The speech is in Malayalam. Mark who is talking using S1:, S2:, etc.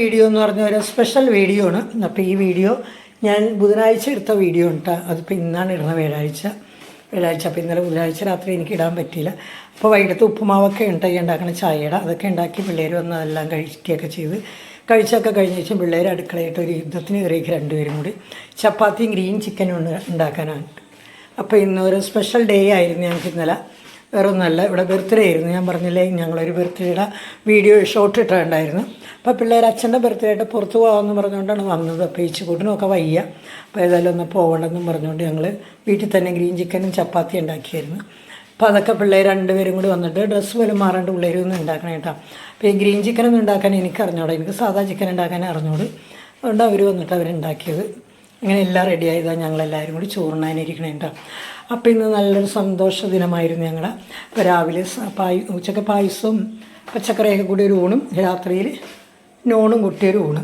S1: വീഡിയോ എന്ന് പറഞ്ഞ ഒരു സ്പെഷ്യൽ വീഡിയോ ആണ്. അപ്പോൾ ഈ വീഡിയോ ഞാൻ ബുധനാഴ്ച എടുത്ത വീഡിയോ ഉണ്ട് അതിപ്പോൾ ഇന്നാണ് ഇടുന്നത് വ്യാഴാഴ്ച. വ്യാഴാഴ്ച അപ്പോൾ ഇന്നലെ ബുധനാഴ്ച രാത്രി എനിക്ക് ഇടാൻ പറ്റിയില്ല. അപ്പോൾ വൈകിട്ട് ഉപ്പുമാവൊക്കെ ഉണ്ടായി ഉണ്ടാക്കണ ചായയുടെ അതൊക്കെ ഉണ്ടാക്കി പിള്ളേർ വന്ന് അതെല്ലാം കഴിക്കുകയൊക്കെ ചെയ്ത് കഴിച്ചൊക്കെ കഴിഞ്ഞ ശേഷം പിള്ളേർ അടുക്കളയായിട്ട് ഒരു യുദ്ധത്തിന് കയറിയേക്ക് രണ്ടുപേരും കൂടി. ചപ്പാത്തിയും ഗ്രീൻ ചിക്കനും ഉണ്ട് ഉണ്ടാക്കാനാണ് അപ്പോൾ ഇന്നൊരു സ്പെഷ്യൽ ഡേ ആയിരുന്നു ഞങ്ങൾക്ക് ഇന്നലെ. വേറെ ഒന്നുമല്ല ഇവിടെ ബർത്ത്ഡേ ആയിരുന്നു. ഞാൻ പറഞ്ഞില്ലേ ഞങ്ങളൊരു ബർത്ത്ഡേയുടെ വീഡിയോ ഷോട്ട് ഇട്ടിട്ടുണ്ടായിരുന്നു. അപ്പോൾ പിള്ളേർ അച്ഛന്റെ ബർത്ത്ഡേ ആയിട്ട് പുറത്ത് പോകാമെന്ന് പറഞ്ഞുകൊണ്ടാണ് വന്നത്. അപ്പോൾ ഈ ചൂടിനൊക്കെ വയ്യ. അപ്പോൾ ഏതായാലും ഒന്ന് പോകണമെന്നും പറഞ്ഞുകൊണ്ട് ഞങ്ങൾ വീട്ടിൽ തന്നെ ഗ്രീൻ ചിക്കനും ചപ്പാത്തി ഉണ്ടാക്കിയായിരുന്നു. അപ്പോൾ അതൊക്കെ പിള്ളേർ രണ്ടുപേരും കൂടി വന്നിട്ട് ഡ്രസ്സ് പോലും മാറാണ്ട് പിള്ളേരൊന്നും ഉണ്ടാക്കണം കേട്ടോ. അപ്പോൾ ഈ ഗ്രീൻ ചിക്കൻ ഒന്നും ഉണ്ടാക്കാൻ എനിക്ക് അറിഞ്ഞൂടാ എനിക്ക് സാധാ ചിക്കൻ ഉണ്ടാക്കാൻ അറിഞ്ഞൂട്. അതുകൊണ്ട് അവർ വന്നിട്ട് അവരുണ്ടാക്കിയത്. അങ്ങനെ എല്ലാം റെഡി ആയതാണ് ഞങ്ങളെല്ലാവരും കൂടി ചോറിനാനിരിക്കണേ കേട്ടോ അപ്പോൾ ഇന്ന് നല്ലൊരു സന്തോഷ ദിനമായിരുന്നു ഞങ്ങൾ അപ്പോൾ രാവിലെ പായ് ഉച്ചയ്ക്ക് പായസവും പച്ചക്കറിയൊക്കെ കൂടി ഒരു ഊണും രാത്രിയിൽ നോണും കുട്ടിയൊരു ഊണ്.